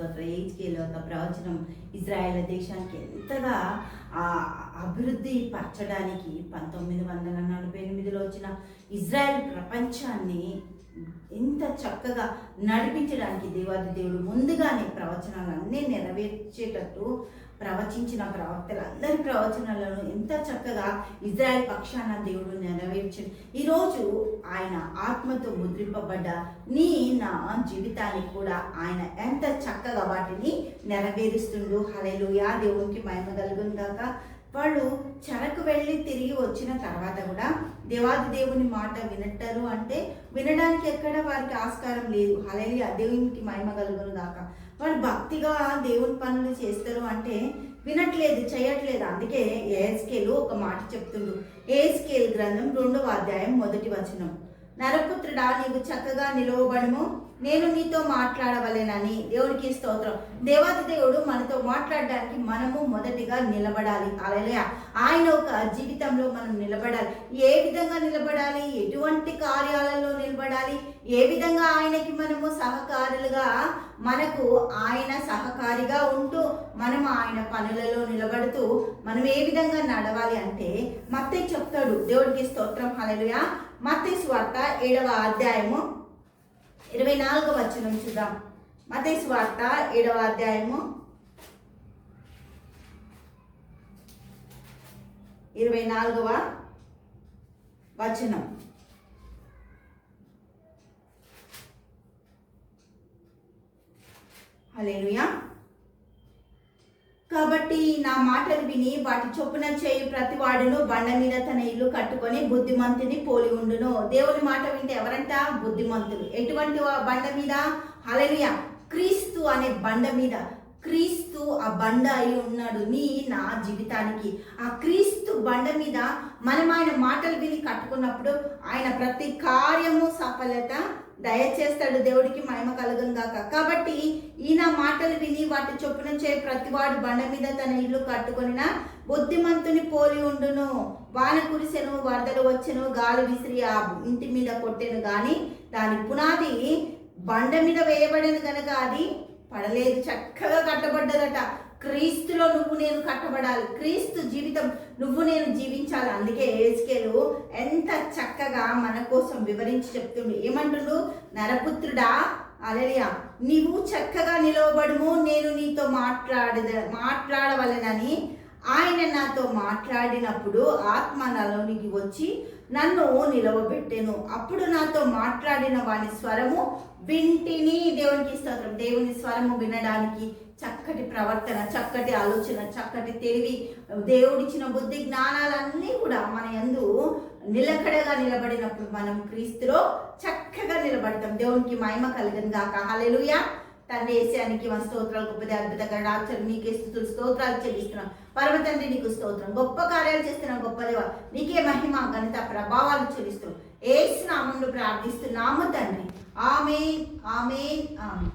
స్తోత్ర ఒక ప్రవచనం ఇజ్రాయెల్ దేశానికి ఎంతగా అభివృద్ధి పరచడానికి పంతొమ్మిది వందల నలభై ఎనిమిదిలో వచ్చిన ఇజ్రాయెల్ ప్రపంచాన్ని ఎంత చక్కగా నడిపించడానికి దేవాది దేవుడు ముందుగానే ప్రవచనాలన్నీ నెరవేర్చేటట్టు ప్రవచించిన ప్రవక్తలందరి ప్రవచనాలను ఎంత చక్కగా ఇజ్రాయెల్ పక్షాన దేవుడు నెరవేర్చి ఈరోజు ఆయన ఆత్మతో ముద్రింపబడ్డ నీ నా జీవితానికి కూడా ఆయన ఎంత చక్కగా వాటిని నెరవేరుస్తుండు. హలెలుయా దేవునికి మహిమ కలుగును వాళ్ళు చెరకు వెళ్ళి తిరిగి వచ్చిన తర్వాత కూడా దేవాది దేవుని మాట వినట్టరు అంటే వినడానికి ఎక్కడ వారికి ఆస్కారం లేదు. హలెలియా దేవునికి మహిమ కలుగును గాక. వాళ్ళు భక్తిగా దేవుని పనులు చేస్తారు అంటే వినట్లేదు చేయట్లేదు. అందుకే ఏస్కేలు ఒక మాట చెప్తుండు. ఏస్కేల్ గ్రంథం రెండవ అధ్యాయం మొదటి వచనం. నరపుత్రుడా నీవు చక్కగా నిలవబడము. నేను నీతో మాట్లాడవలేనని దేవుడికి స్తోత్రం. దేవాది దేవుడు మనతో మాట్లాడడానికి మనము మొదటిగా నిలబడాలి. అలలే ఆయన ఒక జీవితంలో మనం నిలబడాలి. ఏ విధంగా నిలబడాలి? ఎటువంటి కార్యాలలో నిలబడాలి? ఏ విధంగా ఆయనకి మనము సహకారులుగా మనకు ఆయన సహకారిగా ఉంటూ మనం ఆయన పనులలో నిలబడుతూ మనం ఏ విధంగా నడవాలి అంటే మత్తే చెప్తాడు దేవుడికి స్తోత్రం. హల్లెలూయా. మత్తే స్వార్త ఏడవ అధ్యాయము ఇరవై నాలుగవ వచనం చూద్దాం. మతే స్వార్త ఏడవ అధ్యాయము ఇరవై నాలుగవ వచనం. హల్లెలూయా. కాబట్టి నా మాటలు విని వాటి చొప్పున చేయి ప్రతి వాడును. బండ మీద తన ఇల్లు కట్టుకొని బుద్ధిమంతుని పోలి ఉండును. దేవుని మాట వింటే ఎవరంట? బుద్ధిమంతులు. ఎటువంటి బండ మీద? అలలియ క్రీస్తు అనే బండ మీద. క్రీస్తు ఆ బండ అయి ఉన్నాడు నీ నా జీవితానికి. ఆ క్రీస్తు బండ మీద మనం ఆయన మాటలు విని కట్టుకున్నప్పుడు ఆయన ప్రతి కార్యము సఫలత దయచేస్తాడు దేవుడికి మహిమ కలుగం కాబట్టి ఈయన మాటలు విని వాటి చొప్పున చే ప్రతివాడు బండ మీద తన ఇల్లు కట్టుకొనిన బుద్ధిమంతుని పోలి ఉండును. వాన కురిసెను వరదలు వచ్చెను గాలి విసిరి ఆ ఇంటి మీద కొట్టెను కానీ దాని పునాది బండ మీద వేయబడిన కనుక అది పడలేదు. చక్కగా కట్టబడ్డదట. క్రీస్తులో నువ్వు నేను కట్టబడాలి. క్రీస్తు జీవితం నువ్వు నేను జీవించాలి. అందుకే ఏజ్కేలు ఎంత చక్కగా మన కోసం వివరించి చెప్తుండు ఏమంటుండు? నరపుత్రుడా అలలియా నీవు చక్కగా నిలవబడుము నేను నీతో మాట్లాడద మాట్లాడవలనని ఆయన నాతో మాట్లాడినప్పుడు ఆత్మ నలోనికి వచ్చి నన్ను నిలవబెట్టెను. అప్పుడు నాతో మాట్లాడిన వాని స్వరము వింటిని దేవునికి స్తోత్రం. దేవుని స్వరము వినడానికి చక్కటి ప్రవర్తన చక్కటి ఆలోచన చక్కటి తెలివి దేవుడిచ్చిన బుద్ధి జ్ఞానాలన్నీ కూడా మన యందు నిలకడగా నిలబడినప్పుడు మనం క్రీస్తులో చక్కగా నిలబడతాం. దేవునికి మహిమ కలిగను దాకా హల్లెలూయా. తండ్రి ఏసానికి మన స్తోత్రాలు గొప్పది అద్భుతంగా డాక్టర్ నీకే స్థుతులు స్తోత్రాలు చెల్లిస్తున్నాం. పరమ తండ్రి నీకు స్తోత్రం. గొప్ప కార్యాలు చేస్తున్నాం గొప్ప దేవ నీకే మహిమ ఘనత ప్రభావాలు చెల్లిస్తున్నాం. ఏసు నామంలో ప్రార్థిస్తున్నాము తండ్రి. ఆమె ఆమె ఆమె